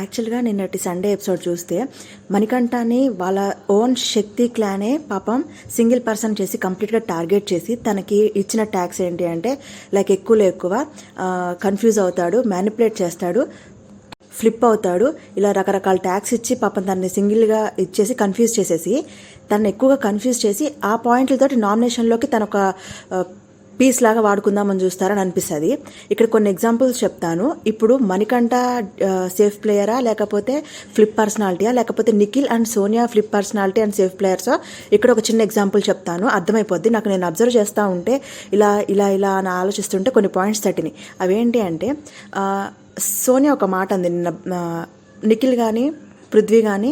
యాక్చువల్గా నిన్నటి Sunday episode చూస్తే మణికంఠాని వాళ్ళ ఓన్ శక్తి క్లానే పాపం సింగిల్ పర్సన్ చేసి కంప్లీట్గా టార్గెట్ చేసి తనకి ఇచ్చిన ట్యాక్స్ ఏంటి అంటే లైక్ ఎక్కువలో ఎక్కువ కన్ఫ్యూజ్ అవుతాడు మ్యానిపులేట్ చేస్తాడు ఫ్లిప్ అవుతాడు ఇలా రకరకాల ట్యాక్స్ ఇచ్చి పాపం తనని సింగిల్గా ఇచ్చేసి కన్ఫ్యూజ్ చేసేసి తనని ఎక్కువగా కన్ఫ్యూజ్ చేసి ఆ పాయింట్లతోటి నామినేషన్లోకి తన ఒక పీస్ లాగా వాడుకుందామని చూస్తారని అనిపిస్తుంది. ఇక్కడ కొన్ని ఎగ్జాంపుల్స్ చెప్తాను. ఇప్పుడు మణికంఠ సేఫ్ ప్లేయరా లేకపోతే ఫ్లిప్ పర్సనాలిటీయా లేకపోతే Nikhil and Soniya flip personality and safe ప్లేయర్సా ఇక్కడ ఒక చిన్న ఎగ్జాంపుల్ చెప్తాను. అర్థమైపోద్ది. నాకు నేను అబ్జర్వ్ చేస్తూ ఉంటే ఇలా ఇలా ఇలా అని ఆలోచిస్తుంటే కొన్ని పాయింట్స్ తట్టినాయి. అవేంటి అంటే సోనియా ఒక మాట అంది నిన్న నిఖిల్ కానీ పృథ్వీ కానీ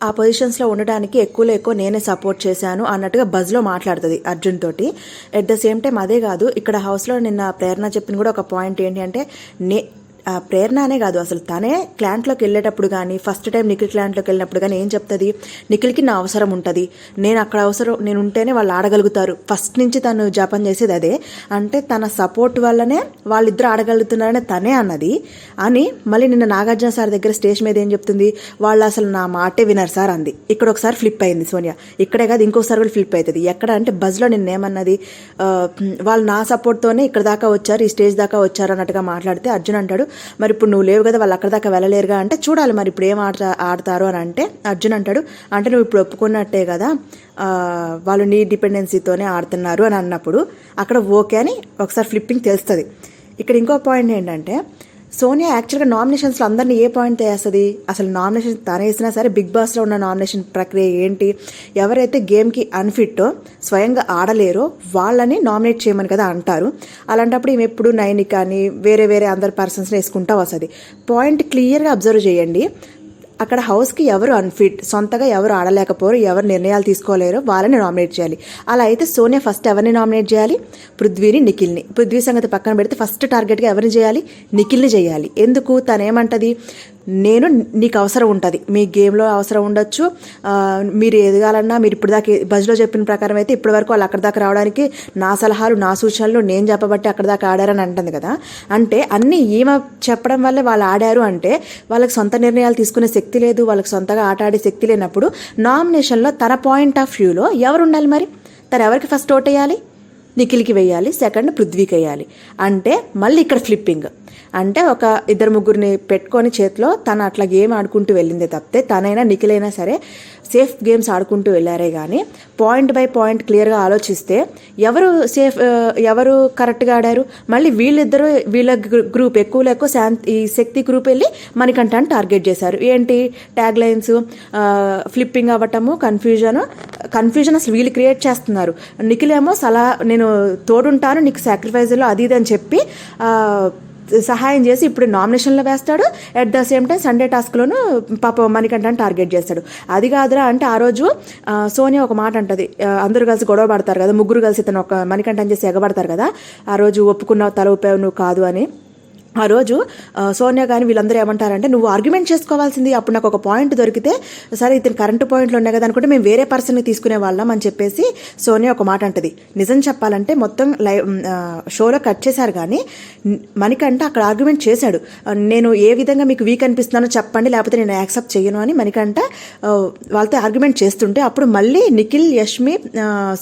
ఆ పొజిషన్స్లో ఉండడానికి ఎక్కువలో ఎక్కువ నేనే సపోర్ట్ చేశాను అన్నట్టుగా బజ్లో మాట్లాడుతుంది అర్జున్ తోటి. ఎట్ ద సేమ్ టైం అదే కాదు ఇక్కడ హౌస్లో నిన్న ప్రేరణ చెప్పిన కూడా ఒక పాయింట్ ఏంటి అంటే నే ప్రేరణ అనే కాదు. అసలు తనే క్లాంట్లోకి వెళ్ళేటప్పుడు కానీ ఫస్ట్ టైం నిఖిల్ క్లాంట్లోకి వెళ్ళినప్పుడు కానీ ఏం చెప్తుంది? నిఖిల్కి నా అవసరం ఉంటుంది. నేను అక్కడ అవసరం నేను ఉంటేనే వాళ్ళు ఆడగలుగుతారు. ఫస్ట్ నుంచి తను జపం చేసేది అదే. అంటే తన సపోర్ట్ వల్లనే వాళ్ళిద్దరు ఆడగలుగుతున్నారని తనే అన్నది. అని మళ్ళీ నిన్న నాగార్జున సార్ దగ్గర స్టేజ్ మీద ఏం చెప్తుంది? వాళ్ళు అసలు నా మాటే వినరు సార్ అంది. ఇక్కడ ఒకసారి ఫ్లిప్ అయింది సోనియా. ఇక్కడే కాదు ఇంకోసారి కూడా ఫ్లిప్ అవుతుంది ఎక్కడ అంటే బజ్లో నిన్న ఏమన్నది? వాళ్ళు నా సపోర్ట్తోనే ఇక్కడ దాకా వచ్చారు ఈ స్టేజ్ దాకా వచ్చారు అన్నట్టుగా మాట్లాడితే అర్జున్ అంటాడు మరి ఇప్పుడు నువ్వు లేవు కదా వాళ్ళు అక్కడ దాకా వెళ్ళలేరుగా అంటే చూడాలి మరి ఇప్పుడు ఏం ఆడతా ఆడతారు అని అంటే అర్జున్ అంటాడు. అంటే నువ్వు ఇప్పుడు ఒప్పుకున్నట్టే కదా వాళ్ళు నీ డిపెండెన్సీతోనే ఆడుతున్నారు అని అన్నప్పుడు అక్కడ ఓకే అని ఒకసారి ఫ్లిప్పింగ్ తెలుస్తుంది. ఇక్కడ ఇంకో పాయింట్ ఏంటంటే సోనియా యాక్చువల్గా నామినేషన్స్లో అందరినీ ఏ పాయింట్ వేస్తుంది? అసలు నామినేషన్ తను వేసినా సరే బిగ్ బాస్లో ఉన్న నామినేషన్ ప్రక్రియ ఏంటి? ఎవరైతే గేమ్కి అన్ఫిట్టో స్వయంగా ఆడలేరో వాళ్ళని నామినేట్ చేయమని కదా అంటారు. అలాంటప్పుడు ఈమె ఎప్పుడు నైని కానీ వేరే వేరే అందరు పర్సన్స్ని వేసుకుంటా వస్తుంది. పాయింట్ క్లియర్గా అబ్జర్వ్ చేయండి. అక్కడ హౌస్కి ఎవరు అన్ఫిట్ సొంతగా ఎవరు ఆడలేకపోరు ఎవరు నిర్ణయాలు తీసుకోలేరు వాళ్ళని నామినేట్ చేయాలి. అలా అయితే సోనియా ఫస్ట్ ఎవరిని నామినేట్ చేయాలి? పృథ్వీని నిఖిల్ని. పృథ్వీ సంగతి పక్కన పెడితే ఫస్ట్ టార్గెట్గా ఎవరిని చేయాలి? నిఖిల్ని చేయాలి. ఎందుకు? తను ఏమంటది నేను నీకు అవసరం ఉంటుంది. మీ గేమ్లో అవసరం ఉండొచ్చు. మీరు ఎదగాలన్నా మీరు ఇప్పుడు దాకా బజ్లో చెప్పిన ప్రకారం అయితే ఇప్పటి వరకు వాళ్ళు అక్కడ దాకా రావడానికి నా సలహాలు నా సూచనలు నేను చెప్పబట్టి అక్కడ దాకా ఆడారని అంటుంది కదా. అంటే అన్నీ ఈమె చెప్పడం వల్లే వాళ్ళు ఆడారు అంటే వాళ్ళకి సొంత నిర్ణయాలు తీసుకునే శక్తి లేదు వాళ్ళకి సొంతగా ఆట ఆడే శక్తి లేనప్పుడు నామినేషన్లో తన పాయింట్ ఆఫ్ వ్యూలో ఎవరు ఉండాలి మరి? తను ఎవరికి ఫస్ట్ ఓట్ వేయాలి? నిఖిల్కి వేయాలి సెకండ్ పృథ్వీకి వేయాలి. అంటే మళ్ళీ ఇక్కడ ఫ్లిప్పింగ్. అంటే ఒక ఇద్దరు ముగ్గురిని పెట్టుకొని చేతిలో తను అట్లా గేమ్ ఆడుకుంటూ వెళ్ళిందే తప్పితే తనైనా నిఖిలైనా సరే సేఫ్ గేమ్స్ ఆడుకుంటూ వెళ్ళారే కానీ పాయింట్ బై పాయింట్ క్లియర్గా ఆలోచిస్తే ఎవరు సేఫ్ ఎవరు కరెక్ట్గా ఆడారు? మళ్ళీ వీళ్ళిద్దరూ వీళ్ళ గ్రూప్ ఎక్కువ లేక శాంతి ఈ శక్తి గ్రూప్ వెళ్ళి మణికంఠాన్ని టార్గెట్ చేశారు. ఏంటి? ట్యాగ్ లైన్స్ ఫ్లిప్పింగ్ అవ్వటము కన్ఫ్యూజన్ కన్ఫ్యూజన్ అసలు వీళ్ళు క్రియేట్ చేస్తున్నారు. నిఖిలేమో సలా నేను తోడుంటాను నీకు సాక్రిఫైజ్లో అది ఇది అని చెప్పి సహాయం చేసి ఇప్పుడు నామినేషన్లో వేస్తాడు. At the same time Sunday టాస్క్లోను పాప మణికంఠని టార్గెట్ చేస్తాడు. అది కాదురా అంటే ఆ రోజు సోనియా ఒక మాట అంటది. ఆ, అందరూ కలిసి గొడవ పడతారు కదా ముగ్గురు కలిసి ఇతను ఒక మణికంఠని చేసి ఎగబడతారు కదా. ఆ రోజు ఒప్పుకున్నావు తల ఊపావు నువ్వు కాదు అని. ఆ రోజు సోనియా కానీ వీళ్ళందరూ ఏమంటారంటే నువ్వు ఆర్గ్యుమెంట్ చేసుకోవాల్సింది అప్పుడు నాకు ఒక పాయింట్ దొరికితే సరే ఇతను కరెంటు పాయింట్లు ఉన్నాయి కదా అనుకుంటే మేము వేరే పర్సన్ని తీసుకునే వాళ్ళం అని చెప్పేసి సోనియా ఒక మాట అంటది. నిజం చెప్పాలంటే మొత్తం లైవ్ షోలో కట్ చేశారు కానీ న్- అక్కడ ఆర్గ్యుమెంట్ చేశాడు. నేను ఏ విధంగా మీకు వీక్ అనిపిస్తున్నానో చెప్పండి లేకపోతే నేను యాక్సెప్ట్ చేయను అని మణికంట వాళ్ళతో ఆర్గ్యుమెంట్ చేస్తుంటే అప్పుడు మళ్ళీ నిఖిల్ యష్మి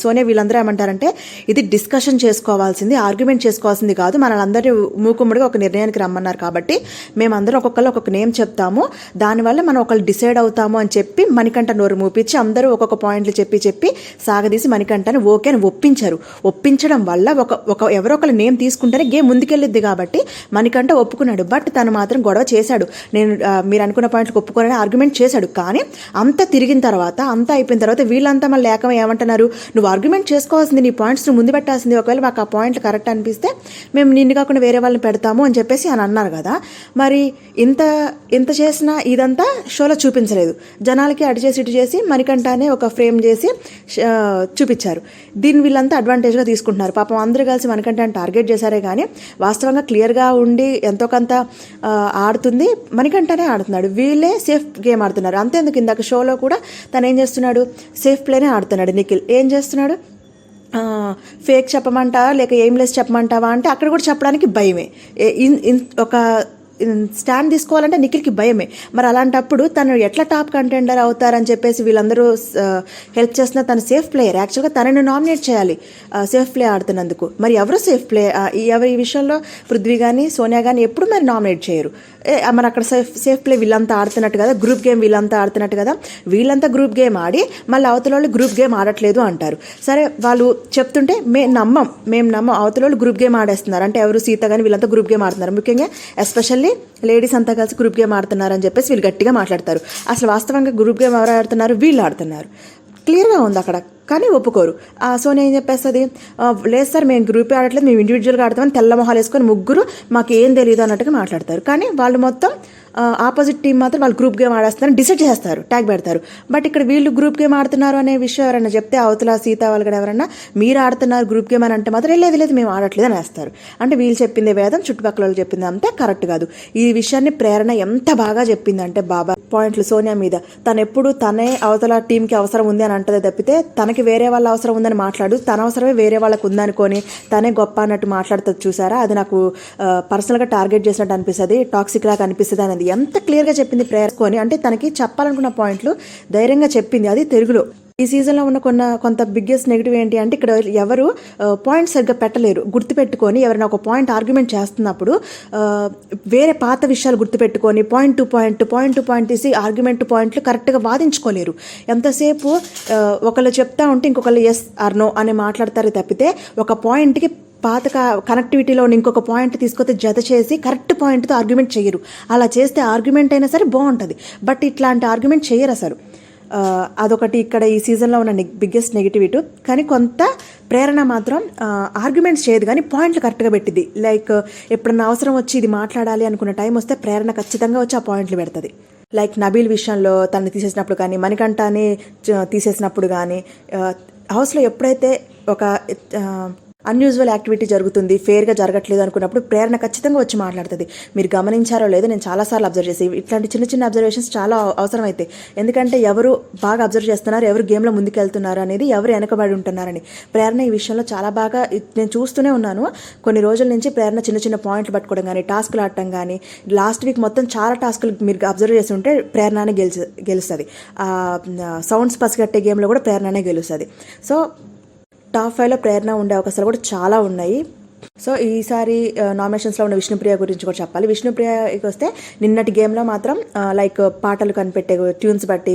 సోనియా వీళ్ళందరూ ఏమంటారంటే ఇది డిస్కషన్ చేసుకోవాల్సింది ఆర్గ్యుమెంట్ చేసుకోవాల్సింది కాదు మనల్ని మూకుమ్మడిగా ఒక నిర్ణయానికి రమ్మన్నారు కాబట్టి మేమందరం ఒక్కొక్కరు ఒక్కొక్క నేమ్ చెప్తాము. దానివల్ల మనం ఒకళ్ళు డిసైడ్ అవుతాము అని చెప్పి మణికంఠ నోరు మూపించి అందరూ ఒక్కొక్క పాయింట్లు చెప్పి చెప్పి సాగదీసి మణికంఠని ఓకే అని ఒప్పించారు. ఒప్పించడం వల్ల ఒక ఒక ఎవరో ఒకళ్ళ నేమ్ తీసుకుంటేనే గేమ్ ముందుకెళ్ళిద్ది కాబట్టి మణికంఠ ఒప్పుకున్నాడు. బట్ తను మాత్రం గొడవ చేశాడు. నేను మీరు అనుకున్న పాయింట్లకు ఒప్పుకోనని ఆర్గ్యుమెంట్ చేశాడు. కానీ అంత తిరిగిన తర్వాత అంతా అయిపోయిన తర్వాత వీళ్ళంతా మళ్ళీ ఏకం ఏమంటున్నారు? నువ్వు ఆర్గ్యుమెంట్ చేసుకోవాల్సింది నీ పాయింట్స్ ముందు పెట్టాల్సింది. ఒకవేళ మాకు ఆ పాయింట్లు కరెక్ట్ అనిపిస్తే మేము నిన్ను కాకుండా వేరే వాళ్ళని పెడతాము అని చెప్పి చెప్పేసి అని అన్నారు కదా మరి ఇంత ఇంత చేసినా ఇదంతా షోలో చూపించలేదు. జనాలకి అటు చేసి ఇటు చేసి మణికంఠనే ఒక ఫ్రేమ్ చేసి చూపించారు. దీన్ని వీళ్ళంతా అడ్వాంటేజ్గా తీసుకుంటున్నారు. పాపం అందరూ కలిసి మణికంఠని టార్గెట్ చేశారే కానీ వాస్తవంగా క్లియర్గా ఉండి ఎంతో కొంత ఆడుతుంది. మణికంఠనే ఆడుతున్నాడు. వీళ్ళే సేఫ్ గేమ్ ఆడుతున్నారు. అంతేందుకు ఇందాక షోలో కూడా తను ఏం చేస్తున్నాడు? సేఫ్ ప్లేనే ఆడుతున్నాడు నిఖిల్. ఏం చేస్తున్నాడు? ఫేక్ చెప్పమంటావా? లేక ఎయిమ్లెస్ చెప్పమంటావా? అంటే అక్కడ కూడా చెప్పడానికి భయమే. ఇన్- ఇన్- ఒక స్టాండ్ తీసుకోవాలంటే నిఖిల్కి భయమే. మరి అలాంటప్పుడు తను ఎట్లా టాప్ కంటెండర్ అవుతారని చెప్పేసి వీళ్ళందరూ హెల్ప్ చేస్తున్న తను సేఫ్ ప్లేయర్ యాక్చువల్గా తనని నామినేట్ చేయాలి. సేఫ్ ప్లే ఆడుతున్నందుకు. మరి ఎవరు సేఫ్ ప్లే ఎవరి ఈ విషయంలో పృథ్వీ కానీ సోనియా కానీ ఎప్పుడు మరి నామినేట్ చేయరు. మన మరి అక్కడ సేఫ్ సేఫ్ ప్లే వీళ్ళంతా ఆడుతున్నట్టు కదా గ్రూప్ గేమ్ వీళ్ళంతా ఆడుతున్నట్టు కదా వీళ్ళంతా గ్రూప్ గేమ్ ఆడి మళ్ళీ అవతల వాళ్ళు గ్రూప్ గేమ్ ఆడట్లేదు అంటారు. సరే వాళ్ళు చెప్తుంటే మేము నమ్మం మేము నమ్మం అవతల వాళ్ళు గ్రూప్ గేమ్ ఆడేస్తున్నారు. అంటే ఎవరు సీత కానీ వీళ్ళంతా గ్రూప్ గేమ్ ఆడుతున్నారు. ముఖ్యంగా ఎస్పెషల్లీ లేడీస్ అంతా కలిసి గ్రూప్ గేమ్ ఆడుతున్నారు అని చెప్పేసి వీళ్ళు గట్టిగా మాట్లాడతారు. అసలు వాస్తవంగా గ్రూప్ గేమ్ ఎవరు ఆడుతున్నారు? వీళ్ళు ఆడుతున్నారు. క్లియర్గా ఉంది అక్కడ. కానీ ఒప్పుకోరు. ఆ సోనియా ఏం చెప్పేస్తుంది? లేదు సార్ మేము గ్రూప్ ఆడట్లేదు మేము ఇండివిజువల్గా ఆడతామని తెల్ల మొహాలు వేసుకొని ముగ్గురు మాకు ఏం తెలియదు అన్నట్టుగా మాట్లాడతారు. కానీ వాళ్ళు మొత్తం ఆపోజిట్ టీం మాత్రం వాళ్ళు గ్రూప్ గేమ్ ఆడేస్తారని డిసైడ్ చేస్తారు ట్యాగ్ పెడతారు. బట్ ఇక్కడ వీళ్ళు గ్రూప్ గేమ్ ఆడుతున్నారు అనే విషయం ఎవరైనా చెప్తే అవతల సీత వాళ్ళు కూడా ఎవరైనా మీరు ఆడుతున్నారు గ్రూప్ గేమ్ అని అంటే మాత్రం లేదు లేదు మేము ఆడట్లేదు అని వేస్తారు. అంటే వీళ్ళు చెప్పింది వేదం చుట్టుపక్కల వాళ్ళు చెప్పింది అంతా కరెక్ట్ కాదు. ఈ విషయాన్ని ప్రేరణ ఎంత బాగా చెప్పిందంటే బాబా పాయింట్లు సోనియా మీద. తను ఎప్పుడు తనే అవతల టీంకి అవసరం ఉంది అని అంటదే తప్పితే తనకి వేరే వాళ్ళ అవసరం ఉందని మాట్లాడు తన అవసరమే వేరే వాళ్ళకు ఉందనుకొని తనే గొప్ప అన్నట్టు మాట్లాడుతుంది చూసారా? అది నాకు పర్సనల్గా టార్గెట్ చేసినట్టు అనిపిస్తుంది టాక్సిక్ లాగా అనిపిస్తుంది అనేది. ఎంత క్లియర్గా చెప్పింది ప్రేరకొని అంటే తనకి చెప్పాలనుకున్న పాయింట్లు ధైర్యంగా చెప్పింది. అది తెలుగులో. ఈ సీజన్లో ఉన్న కొన్న కొంత బిగ్గెస్ట్ నెగిటివ్ ఏంటి అంటే ఇక్కడ ఎవరు పాయింట్ సరిగ్గా పెట్టలేరు. గుర్తుపెట్టుకొని ఎవరైనా ఒక పాయింట్ ఆర్గ్యుమెంట్ చేస్తున్నప్పుడు వేరే పాత విషయాలు గుర్తుపెట్టుకొని point to point point to point తీసి ఆర్గ్యుమెంట్ పాయింట్లు కరెక్ట్గా వాదించుకోలేరు. ఎంతసేపు ఒకళ్ళు చెప్తా ఉంటే ఇంకొకళ్ళు ఎస్ ఆర్ నో అని మాట్లాడతారు తప్పితే ఒక పాయింట్కి పాత కనెక్టివిటీలో ఇంకొక పాయింట్ తీసుకొస్తే జత చేసి కరెక్ట్ పాయింట్తో ఆర్గ్యుమెంట్ చేయరు. అలా చేస్తే ఆర్గ్యుమెంట్ అయినా సరే బాగుంటుంది. బట్ ఇట్లాంటి ఆర్గ్యుమెంట్ చేయరు అసలు. అదొకటి ఇక్కడ ఈ సీజన్లో ఉన్న బిగ్గెస్ట్ నెగిటివిటీ కానీ కొంత ప్రేరణ మాత్రం ఆర్గ్యుమెంట్స్ చేయదు కానీ పాయింట్లు కరెక్ట్గా పెట్టింది లైక్ ఎప్పుడన్నా అవసరం వచ్చి ఇది మాట్లాడాలి అనుకున్న టైం వస్తే ప్రేరణ ఖచ్చితంగా వచ్చి ఆ పాయింట్లు పెడుతుంది. లైక్ నబీల్ విషయంలో తను తీసేసినప్పుడు కానీ మణికంఠాన్ని తీసేసినప్పుడు కానీ హౌస్లో ఎప్పుడైతే ఒక అన్యూజువల్ యాక్టివిటీ జరుగుతుంది. ఫేర్గా జరగట్లేదు అనుకున్నప్పుడు ప్రేరణ ఖచ్చితంగా వచ్చి మాట్లాడుతుంది. మీరు గమనించారో లేదో నేను చాలాసార్లు అబ్జర్వ్ చేసి ఇట్లాంటి చిన్న చిన్న అబ్జర్వేషన్స్ చాలా అవ- అవసరం ఎందుకంటే ఎవరు బాగా అబ్జర్వ్ చేస్తున్నారు ఎవరు గేమ్లో ముందుకెళ్తున్నారు అనేది ఎవరు వెనకబడి ఉంటున్నారని. ప్రేరణ ఈ విషయంలో చాలా బాగా నేను చూస్తూనే ఉన్నాను. కొన్ని రోజుల నుంచి ప్రేరణ చిన్న చిన్న పాయింట్లు పట్టుకోవడం కానీ టాస్క్లు ఆడటం కానీ లాస్ట్ వీక్ మొత్తం చాలా టాస్క్లు మీరు అబ్జర్వ్ చేసి ఉంటే ప్రేరణనే గెలిచి గెలుస్తుంది. సౌండ్స్ పసిగట్టే గేమ్లో కూడా ప్రేరణనే గెలుస్తుంది. సో టాప్ ఫైవ్లో ప్రేరణ ఉండే అవకాశాలు కూడా చాలా ఉన్నాయి. సో ఈసారి నామినేషన్స్లో ఉన్న విష్ణుప్రియ గురించి కూడా చెప్పాలి. విష్ణుప్రియకి వస్తే నిన్నటి గేమ్లో మాత్రం లైక్ పాటలు కనిపెట్టే ట్యూన్స్ బట్టి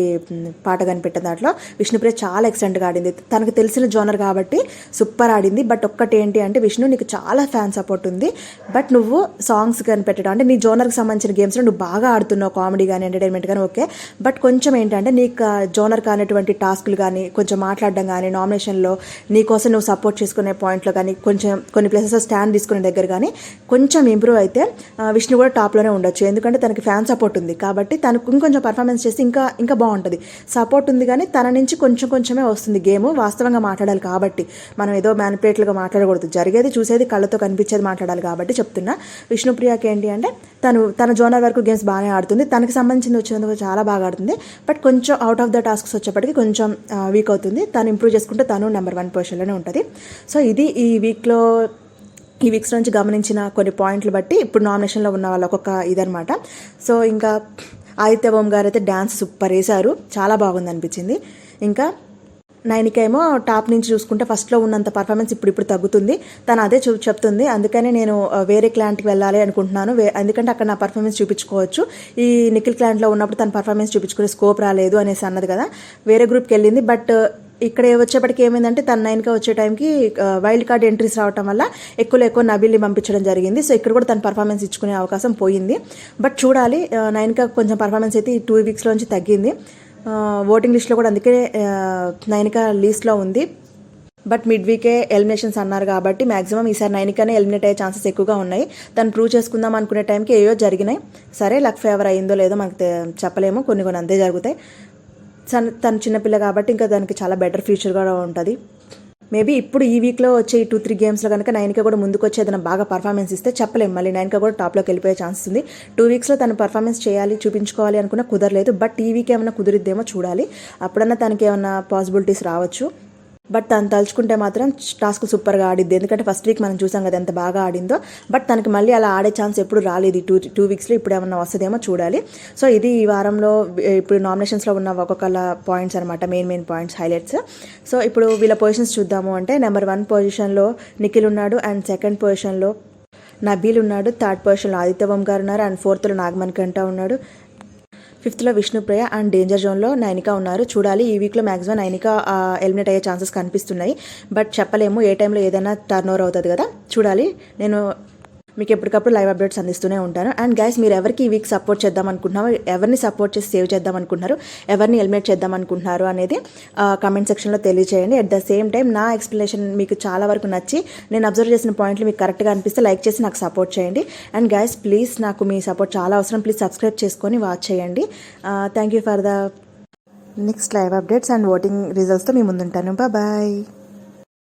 పాట కనిపెట్టే దాంట్లో విష్ణుప్రియ చాలా ఎక్సలెంట్గా ఆడింది. తనకు తెలిసిన జోనర్ కాబట్టి సూపర్ ఆడింది. బట్ ఒక్కటి ఏంటి అంటే విష్ణు నీకు చాలా ఫ్యాన్ సపోర్ట్ ఉంది. బట్ నువ్వు సాంగ్స్ కనిపెట్టడం అంటే నీ జోనర్కి సంబంధించిన గేమ్స్లో నువ్వు బాగా ఆడుతున్నావు. కామెడీ కానీ ఎంటర్టైన్మెంట్ కానీ ఓకే బట్ కొంచెం ఏంటంటే నీకు జోనర్ కానిటువంటి టాస్క్లు కానీ కొంచెం మాట్లాడడం కానీ నామినేషన్లో నీకోసం నువ్వు సపోర్ట్ చేసుకునే పాయింట్లో కానీ కొంచెం కొన్ని ప్లేసెస్ స్టాండ్ తీసుకునే దగ్గర కానీ కొంచెం ఇంప్రూవ్ అయితే విష్ణు కూడా టాప్లోనే ఉండొచ్చు. ఎందుకంటే తనకి ఫ్యాన్ సపోర్ట్ ఉంది. కాబట్టి తనకు ఇంకొంచెం పర్ఫార్మెన్స్ చేసి ఇంకా ఇంకా బాగుంటుంది. సపోర్ట్ ఉంది కానీ తన నుంచి కొంచెం కొంచెమే వస్తుంది గేమ్. వాస్తవంగా మాట్లాడాలి కాబట్టి. మనం ఏదో మ్యానిపులేట్లుగా మాట్లాడకూడదు. జరిగేది చూసేది కళ్ళతో కనిపించేది మాట్లాడాలి కాబట్టి చెప్తున్నా. విష్ణుప్రియకి ఏంటి అంటే తను తన జోనర్ వరకు గేమ్స్ బాగానే ఆడుతుంది. తనకి సంబంధించింది వచ్చినందుకు చాలా బాగా ఆడుతుంది. బట్ కొంచెం అవుట్ ఆఫ్ ద టాస్క్స్ వచ్చేప్పటికి కొంచెం వీక్ అవుతుంది. తను ఇంప్రూవ్ చేసుకుంటే తను నెంబర్ వన్ పొజిషన్లోనే ఉంటుంది. సో ఇది ఈ వీక్లో ఈ వీక్స్ నుంచి గమనించిన కొన్ని పాయింట్లు బట్టి ఇప్పుడు నామినేషన్లో ఉన్న వాళ్ళు ఒక్కొక్క ఇదనమాట సో ఇంకా ఆదిత్య ఓం గారు అయితే డ్యాన్స్ సూపర్ వేశారు. చాలా బాగుంది అనిపించింది. ఇంకా నైనికేమో టాప్ నుంచి చూసుకుంటే ఫస్ట్లో ఉన్నంత పర్ఫార్మెన్స్ ఇప్పుడు ఇప్పుడు తగ్గుతుంది. తను అదే చూ చెప్తుంది. అందుకనే నేను వేరే క్లాంట్కి వెళ్ళాలి అనుకుంటున్నాను. వే- ఎందుకంటే అక్కడ నా పర్ఫార్మెన్స్ చూపించుకోవచ్చు. ఈ నిఖిల్ క్లాంట్లో ఉన్నప్పుడు తన పర్ఫార్మెన్స్ చూపించుకునే స్కోప్ రాలేదు అనేసి అన్నది కదా. వేరే గ్రూప్కి వెళ్ళింది. బట్ ఇక్కడ వచ్చేప్పటికి ఏమైందంటే తన నైన్గా వచ్చే టైంకి వైల్డ్ కార్డ్ ఎంట్రీస్ రావటం వల్ల ఎక్కువలో ఎక్కువ నబిల్ని పంపించడం జరిగింది. సో ఇక్కడ కూడా తన పర్ఫార్మెన్స్ ఇచ్చుకునే అవకాశం పోయింది. బట్ చూడాలి నైన్గా కొంచెం పర్ఫార్మెన్స్ అయితే ఈ టూ వీక్స్లోంచి తగ్గింది. ఓటింగ్ లిస్ట్లో కూడా అందుకే ఆ, నైనిక లీస్ట్లో ఉంది. బట్ మిడ్ వీకే ఎలిమినేషన్స్ అన్నారు కాబట్టి మాక్సిమం ఈసారి నైనికనే ఎలిమినేట్ అయ్యే ఛాన్సెస్ ఎక్కువగా ఉన్నాయి. తను ప్రూవ్ చేసుకుందాం అనుకునే టైంకి ఏవో జరిగినాయి. సరే లక్ ఫేవర్ అయిందో లేదో మనకు చెప్పలేము. కొన్ని కొన్ని అంతే జరుగుతాయి. తను తను చిన్నపిల్ల కాబట్టి ఇంకా దానికి చాలా బెటర్ ఫ్యూచర్ కూడా ఉంటుంది. మేబీ ఇప్పుడు ఈ వీక్లో వచ్చే ఈ టూ త్రీ గేమ్స్లో కనుక నైన్కే కూడా ముందుకు వచ్చి ఏదైనా బాగా పర్ఫార్మెన్స్ ఇస్తే చెప్పలేము మళ్ళీ నైన్కా కూడా టాప్లోకి వెళ్ళిపోయే ఛాన్స్ ఉంది. టూ వీక్స్లో తను పర్ఫార్మెన్స్ చేయాలి చూపించుకోవాలి అనుకున్న కుదరలేదు. బట్ ఈ వీక్ ఏమైనా కుదిరిద్దేమో చూడాలి. అప్పుడన్నా తనకి ఏమైనా పాసిబిలిటీస్ రావచ్చు. బట్ తను తలుచుకుంటే మాత్రం టాస్క్ సూపర్గా ఆడిద్ది. ఎందుకంటే ఫస్ట్ వీక్ మనం చూసాం కదా ఎంత బాగా ఆడిందో. బట్ తనకి మళ్ళీ అలా ఆడే ఛాన్స్ ఎప్పుడు రాలేదు. టూ టూ వీక్స్లో ఇప్పుడు ఏమన్నా వస్తుందేమో చూడాలి. సో ఇది ఈ వారంలో ఇప్పుడు నామినేషన్స్లో ఉన్న ఒక్కొక్కల పాయింట్స్ అనమాట main main points highlights. So ఇప్పుడు వీళ్ళ పొజిషన్స్ చూద్దాము అంటే నెంబర్ వన్ పొజిషన్లో నిఖిల్ ఉన్నాడు. అండ్ సెకండ్ పొజిషన్లో నబీల్ ఉన్నాడు. థర్డ్ పొజిషన్లో ఆదిత్య గారు ఉన్నారు. అండ్ ఫోర్త్లో నాగమణికంట ఉన్నాడు. ఫిఫ్త్లో విష్ణుప్రియ అండ్ డేంజర్ జోన్లో నైనిక ఉన్నారు. చూడాలి ఈ వీక్లో మ్యాక్సిమం నైనిక ఎలిమినేట్ అయ్యే ఛాన్సెస్ కనిపిస్తున్నాయి. బట్ చెప్పలేము ఏ టైంలో ఏదైనా టర్న్ ఓవర్ అవుతుంది కదా. చూడాలి నేను మీకు ఎప్పటికప్పుడు లైవ్ అప్డేట్స్ అందిస్తూనే ఉంటాను. అండ్ గైస్ మీరు ఎవరికి ఈ వీక్ సపోర్ట్ చేద్దాం అనుకుంటున్నారో ఎవరిని సపోర్ట్ చేసి సేవ్ చేద్దాం అనుకుంటున్నారు ఎవరిని ఎలిమినేట్ చేద్దాం అనుకుంటున్నారు అనేది కామెంట్ సెక్షన్లో తెలియజేయండి అట్ ద సేమ్ టైం నా ఎక్స్ప్లెనేషన్ మీకు చాలా వరకు నచ్చి నేను అబ్జర్వ్ చేసిన పాయింట్లు మీకు కరెక్ట్గా అనిపిస్తే లైక్ చేసి నాకు సపోర్ట్ చేయండి. అండ్ గైస్ ప్లీజ్ నాకు మీ సపోర్ట్ చాలా అవసరం. ప్లీజ్ సబ్స్క్రైబ్ చేసుకొని వాచ్ చేయండి. Thank you for the next live updates and voting రిజల్ట్స్తో మీ ముందుంటాను. బాయ్